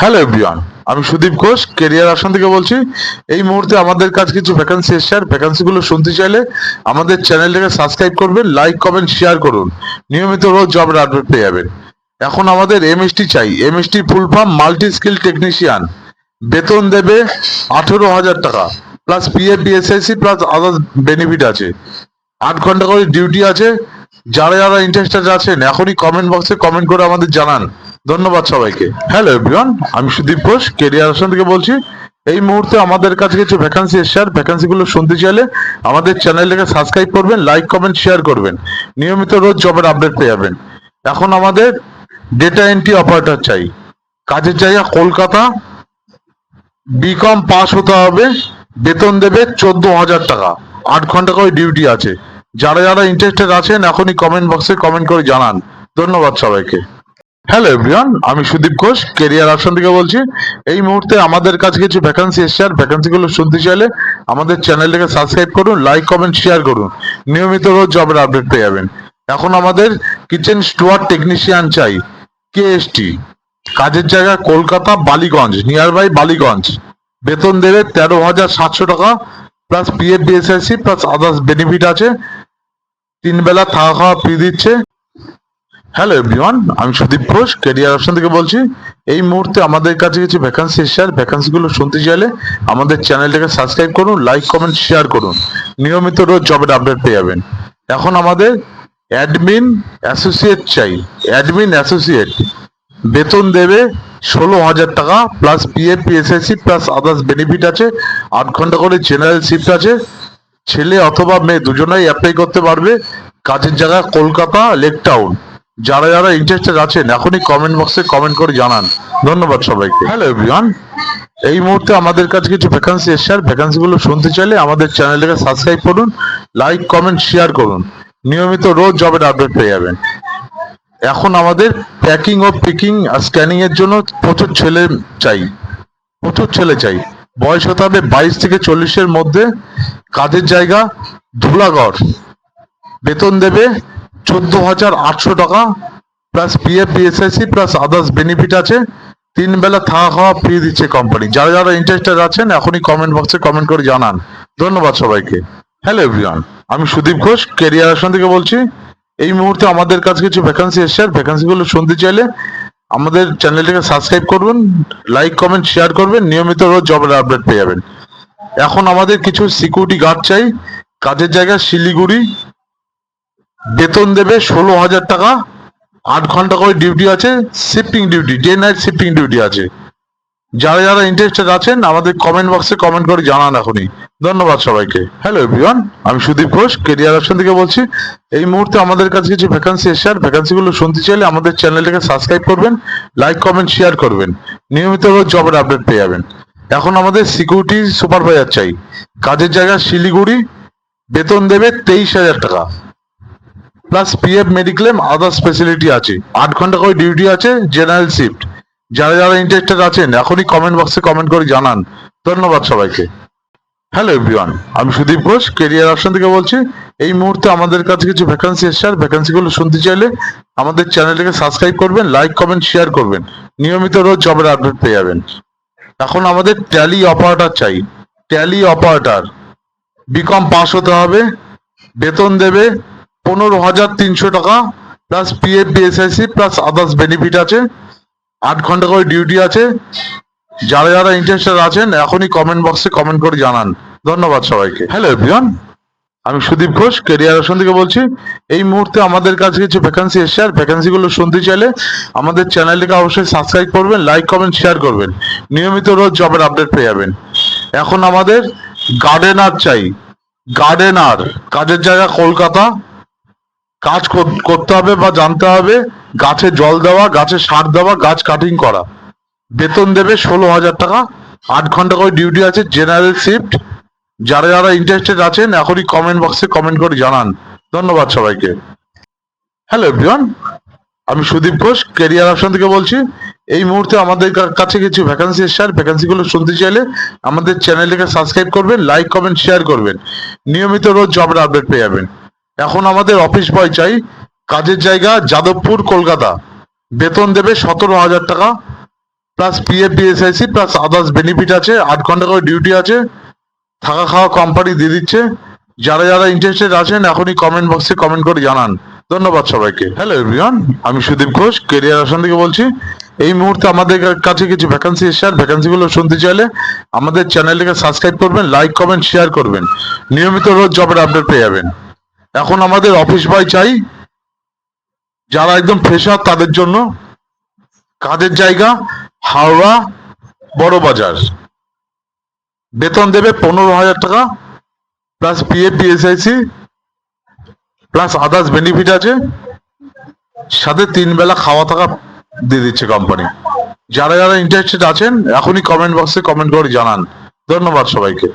Hello everyone আমি Sudip Ghosh career আসন থেকে বলছি। এই মুহূর্তে আমাদের কাছে কিছু ভ্যাকান্সি এসছে, আর ভ্যাকান্সিগুলো শুনতে চাইলে আমাদের চ্যানেলটাকে সাবস্ক্রাইব করবেন লাইক কমেন্ট শেয়ার করুন। নিয়মিত রোজ জবের আপডেট পেয়ে যাবেন। এখন আমাদের এমএসটি চাই। MST full form multi skill technician বেতন দেবে আঠেরো হাজার টাকা। Plus PF ESIC plus others benefit আছে। আট ঘণ্টা করে ডিউটি আছে। যারা যারা ইন্টারেস্টেড আছেন, এখনই কমেন্ট বক্সে কমেন্ট করে আমাদের জানান। ধন্যবাদ সবাইকে। হ্যালো এভরিওয়ান আমি সুদীপ ঘোষ কেরিয়ার আসন থেকে বলছি। এই মুহূর্তে আমাদের কাছে কিছু ভ্যাকান্সি এসছে। আর ভ্যাকান্সি গুলো শুনতে চাইলে আমাদের চ্যানেলটাকে সাবস্ক্রাইব করবেন লাইক কমেন্ট শেয়ার করবেন। নিয়মিত রোজ জবের আপডেট পেয়ে যাবেন। এখন আমাদের ডেটা এন্ট্রি অপারেটর চাই। কাজের জায়গা কলকাতা। বিকম পাস হতে হবে। বেতন দেবে চোদ্দ হাজার টাকা। আট ঘণ্টা করে ডিউটি আছে। যারা যারা ইন্টারেস্টেড আছেন, এখনই কমেন্ট বক্সে কমেন্ট করে জানান। ধন্যবাদ সবাইকে। হ্যালো এভরিওয়ান আমি সুদীপ ঘোষ কেরিয়ার অপশন থেকে বলছি। এই মুহূর্তে আমাদের কাছে কিছু ভ্যাকান্সি এসছে, আর ভ্যাকান্সি গুলো শুনতে চাইলে আমাদের চ্যানেলটাকে সাবস্ক্রাইব করুন লাইক কমেন্ট শেয়ার করুন। নিয়মিত রোজ জবের আপডেট পেয়ে যাবেন। এখন আমাদের কিচেন স্টোয়ার টেকনিশিয়ান চাই কেএসটি কাজের জায়গা কলকাতা, বালিগঞ্জ নিয়ার বাই বালিগঞ্জ। বেতন দেবে তেরো হাজার সাতশো টাকা plus PF ESIC plus others benefit আছে। তিন বেলা থাকা খাওয়া ফ্রি দিচ্ছে। হ্যালো এভরিওয়ান আমি সুদীপ ঘোষ কেরিয়ার অপশন থেকে বলছি। এই মুহূর্তে আমাদের কাছে কিছু ভ্যাকান্সি এসছে আর ভ্যাকান্সি শুনতে চাইলে আমাদের চ্যানেলটাকে সাবস্ক্রাইব করুন লাইক কমেন্ট শেয়ার করুন। নিয়মিত রোজ জবের আপডেট পেয়ে যাবেন। এখন আমাদের অ্যাডমিন অ্যাসোসিয়েট চাই। অ্যাডমিন অ্যাসোসিয়েট বেতন দেবে ষোলো হাজার টাকা plus PF ESIC plus others benefit আছে। আট ঘণ্টা করে জেনারেল শিফট আছে। ছেলে অথবা মেয়ে দুজনেই অ্যাপ্লাই করতে পারবে। কাজের জায়গা কলকাতা লেক টাউন যারা যারা ইন্টারেস্টেড আছেন এখনই কমেন্ট বক্সে কমেন্ট করে জানান। ধন্যবাদ সবাইকে। হ্যালো এভরিওয়ান এই মুহূর্তে আমাদের কাছে কিছু ভ্যাকান্সি এসছে আর ভ্যাকান্সি গুলো শুনতে চাইলে আমাদের চ্যানেলটাকে সাবস্ক্রাইব করুন লাইক কমেন্ট শেয়ার করুন। নিয়মিত রোজ জবের আপডেট পেয়ে যাবেন। এখন আমাদের প্যাকিং ও পিকিং আর স্ক্যানিং এর জন্য প্রচুর ছেলে চাই। প্রচুর ছেলে চাই। বয়স হতে হবে বাইশ থেকে চল্লিশের মধ্যে। কাজের জায়গা ধুলাগড় বেতন দেবে চোদ্দ হাজার আটশো টাকা plus PF ESIC plus others benefit আছে। তিন বেলা থাকা খাওয়া ফ্রি দিচ্ছে কোম্পানি যারা যারা ইন্টারেস্টেড আছেন, এখনই কমেন্ট বক্সে কমেন্ট করে জানান। ধন্যবাদ সবাইকে। হ্যালো এভরিওয়ান আমি সুদীপ ঘোষ কেরিয়ার আসন থেকে বলছি। এই মুহূর্তে আমাদের কাছে কিছু ভ্যাকান্সি এসছে, আর ভ্যাকান্সি গুলো শুনতে চাইলে আমাদের চ্যানেলটাকে সাবস্ক্রাইব করবেন লাইক কমেন্ট শেয়ার করবেন, নিয়মিত রোজ জবের আপডেট পেয়ে যাবেন। এখন আমাদের কিছু সিকিউরিটি গার্ড চাই। কাজের জায়গা শিলিগুড়ি বেতন দেবে ষোলো হাজার টাকা। আট ঘণ্টা করে ডিউটি আছে shifting duty day night shifting duty আছে। যারা যারা ইন্টারেস্টেড আছেন, আমাদের কমেন্ট বক্সে কমেন্ট করে জানান এখনই। ধন্যবাদ সবাইকে। হ্যালো এভরিওয়ান আমি সুদীপ ঘোষ, কেরিয়ার অপশন থেকে বলছি। এই মুহূর্তে আমাদের কাছে কিছু ভ্যাকান্সি এসছে, আর ভ্যাকান্সি গুলো শুনতে চাইলে আমাদের চ্যানেলটাকে সাবস্ক্রাইব করবেন লাইক কমেন্ট শেয়ার করবেন। নিয়মিত রোজ জবের আপডেট পেয়ে যাবেন। এখন আমাদের সিকিউরিটি সুপারভাইজার চাই। কাজের জায়গা শিলিগুড়ি, বেতন দেবে তেইশ হাজার টাকা। Plus PF mediclaim others facility আছে। আট ঘণ্টা করে ডিউটি আছে জেনারেল শিফট যারা যারা ইন্টারেস্টেড আছেন, এখনই কমেন্ট বক্সে কমেন্ট করে জানান। ধন্যবাদ সবাইকে। হ্যালো এভরিওয়ান আমি সুদীপ ঘোষ কেরিয়ার অপশন থেকে বলছি। এই মুহূর্তে আমাদের কাছে কিছু ভ্যাকান্সি এসছে, আর ভ্যাকান্সি গুলো শুনতে চাইলে আমাদের চ্যানেলটাকে সাবস্ক্রাইব করবেন লাইক কমেন্ট শেয়ার করবেন। নিয়মিত রোজ জবের আপডেট পেয়ে যাবেন। এখন আমাদের ট্যালি অপারেটর চাই। ট্যালি অপারেটর বিকম পাস হতে হবে, বেতন দেবে পনেরো হাজার তিনশো টাকা plus PF ESIC plus others benefit আছে। আট ঘণ্টা করে ডিউটি আছে। যারা যারা ইন্টারেস্টেড আছেন, এখনই কমেন্ট বক্সে কমেন্ট করে জানান। ধন্যবাদ সবাইকে। হ্যালো এভরিওয়ান আমি সুদীপ ঘোষ কেরিয়ার অপশন থেকে বলছি। এই মুহূর্তে আমাদের কাছে কিছু ভ্যাকান্সি এসছে, আর ভ্যাকান্সি গুলো শুনতে চাইলে আমাদের চ্যানেলটিকে অবশ্যই সাবস্ক্রাইব করবেন লাইক কমেন্ট শেয়ার করবেন। নিয়মিত রোজ জবের আপডেট পেয়ে যাবেন। এখন আমাদের গার্ডেনার চাই। গার্ডেনার কাজের জায়গা কলকাতা। কাজ কর- করতে হবে বা জানতে হবে, গাছে জল দেওয়া, গাছে সার দেওয়া, গাছ কাটিং করা। বেতন দেবে ষোলো হাজার টাকা। আট ঘণ্টা করে ডিউটি আছে জেনারেল শিফট যারা যারা ইন্টারেস্টেড আছেন, এখনই কমেন্ট বক্সে কমেন্ট করে জানান। ধন্যবাদ সবাইকে। হ্যালো এভরিওয়ান আমি সুদীপ ঘোষ কেরিয়ার অপশন থেকে বলছি। এই মুহূর্তে আমাদের কাছে কিছু ভ্যাকান্সি এসছে, আর ভ্যাকান্সি শুনতে চাইলে আমাদের চ্যানেলটাকে সাবস্ক্রাইব করবেন লাইক কমেন্ট শেয়ার করবেন। নিয়মিত রোজ জবের আপডেট পেয়ে যাবেন। এখন আমাদের অফিস বয় চাই, কাজের জায়গা যাদবপুর, কলকাতা। বেতন দেবে সতেরো হাজার টাকা plus PF ESIC plus others benefit আছে, আট ঘণ্টা করে ডিউটি আছে, থাকা খাওয়া কোম্পানি দিয়ে দিচ্ছে। যারা যারা ইন্টারেস্টেড আছেন, এখনই কমেন্ট বক্সে কমেন্ট করে জানান। ধন্যবাদ সবাইকে। হ্যালো এভরিওয়ান আমি সুদীপ ঘোষ কেরিয়ার আসান থেকে বলছি। এই মুহূর্তে আমাদের কাছে কিছু ভ্যাকান্সি এসছে, আর ভ্যাকান্সি গুলো শুনতে চাইলে আমাদের চ্যানেলটিকে সাবস্ক্রাইব করবেন লাইক কমেন্ট শেয়ার করবেন। নিয়মিত রোজ জবের আপডেট পেয়ে যাবেন। এখন আমাদের অফিস বয় চাই, যারা একদম ফ্রেশার তাদের জন্য। কাজের জায়গা? হাওড়া বড় বাজার। বেতন দেবে পনেরো হাজার টাকা plus PF ESIC plus others benefit আছে। সাথে তিন বেলা খাওয়া থাকা দিয়ে দিচ্ছে কোম্পানি যারা যারা ইন্টারেস্টেড আছেন, এখনই কমেন্ট বক্সে কমেন্ট করে জানান। ধন্যবাদ সবাইকে।